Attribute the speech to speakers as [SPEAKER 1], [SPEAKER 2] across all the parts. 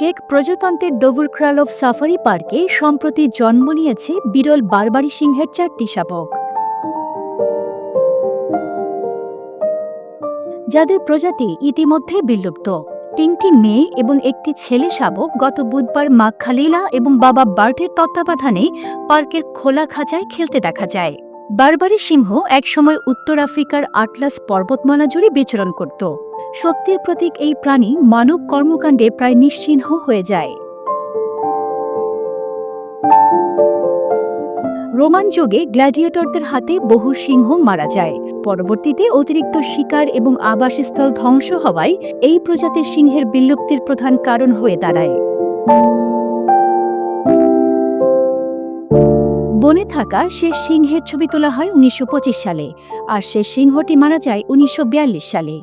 [SPEAKER 1] Check প্রজাতন্ত্রের ডোভুর ক্রালভ safari পার্কে সম্প্রতি জন্ম নিয়েছে বিরল বারবারি সিংহের চারটি শাবক। যাদের প্রজাতি ইতিমধ্যে বিলুপ্ত। তিনটি মেয়ে এবং একটি ছেলে শাবক গত বুধবার মা খালিলা এবং বাবা বার্টের তত্ত্বাবধানে পার্কের খোলা খাঁচায় খেলতে দেখা যায়। বারবারি সিংহ একসময় উত্তর আফ্রিকার আটলাস পর্বতমালা জুড়ে বিচরণ করত। সত্যের প্রতীক এই প্রাণী মানব কর্মকাণ্ডে প্রায় নিশ্চিহ্ন হয়ে যায়। রোমান যুগে গ্ল্যাডিয়েটরদের হাতে বহু সিংহ মারা যায়। পরবর্তীতে অতিরিক্ত শিকার এবং আবাসস্থল ধ্বংস হওয়ায় এই প্রজাতির সিংহের বিলুপ্তির প্রধান কারণ হয়ে দাঁড়ায়। বনে থাকা শেষ সিংহের ছবি তোলা হয় উনিশশো পঁচিশ সালে, আর শেষ সিংহটি মারা যায় উনিশশো বিয়াল্লিশ সালে।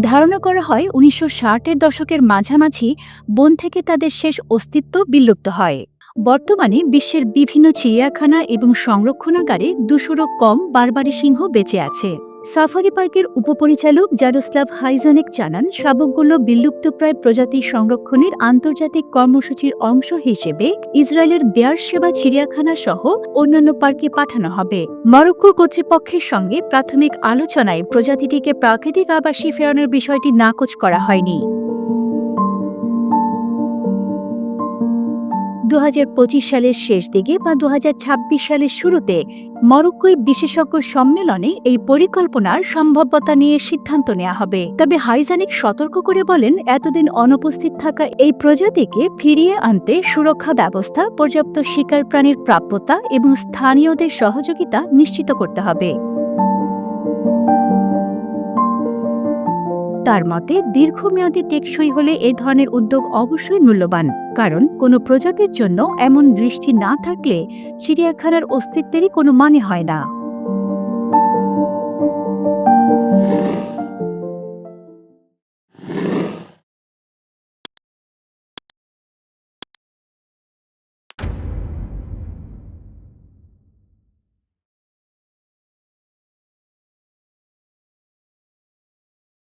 [SPEAKER 1] ধারণা করা হয় উনিশশো ষাটের দশকের মাঝামাঝি বন থেকে তাদের শেষ অস্তিত্ব বিলুপ্ত হয়। বর্তমানে বিশ্বের বিভিন্ন চিড়িয়াখানা এবং সংরক্ষণাগারে দুশোরও কম বারবারি সিংহ বেঁচে আছে। সাফারি পার্কের উপপরিচালক জারোস্লাভ হাইজানেক জানান, শাবকগুলো বিলুপ্তপ্রায় প্রজাতি সংরক্ষণের আন্তর্জাতিক কর্মসূচির অংশ হিসেবে ইসরায়েলের বেয়ার সেবা চিড়িয়াখানা সহ অন্যান্য পার্কে পাঠানো হবে। মরক্কোর কর্তৃপক্ষের সঙ্গে প্রাথমিক আলোচনায় প্রজাতিটিকে প্রাকৃতিক আবাসী ফেরানোর বিষয়টি নাকচ করা হয়নি। দু হাজার পঁচিশ সালের শেষ দিকে বা দু হাজার ছাব্বিশ সালের শুরুতে মরক্কোয় বিশেষজ্ঞ সম্মেলনে এই পরিকল্পনার সম্ভাব্যতা নিয়ে সিদ্ধান্ত নেওয়া হবে। তবে হাইজানিক সতর্ক করে বলেন, এতদিন অনুপস্থিত থাকা এই প্রজাতিকে ফিরিয়ে আনতে সুরক্ষা ব্যবস্থা, পর্যাপ্ত শিকার প্রাণীর প্রাপ্যতা এবং স্থানীয়দের সহযোগিতা নিশ্চিত করতে হবে। তার মতে, দীর্ঘমেয়াদী টেকসই হলে এ ধরনের উদ্যোগ অবশ্যই মূল্যবান, কারণ কোনো প্রজাতির জন্য এমন দৃষ্টি না থাকলে চিড়িয়াখানার অস্তিত্বেরই কোনো মানে হয় না।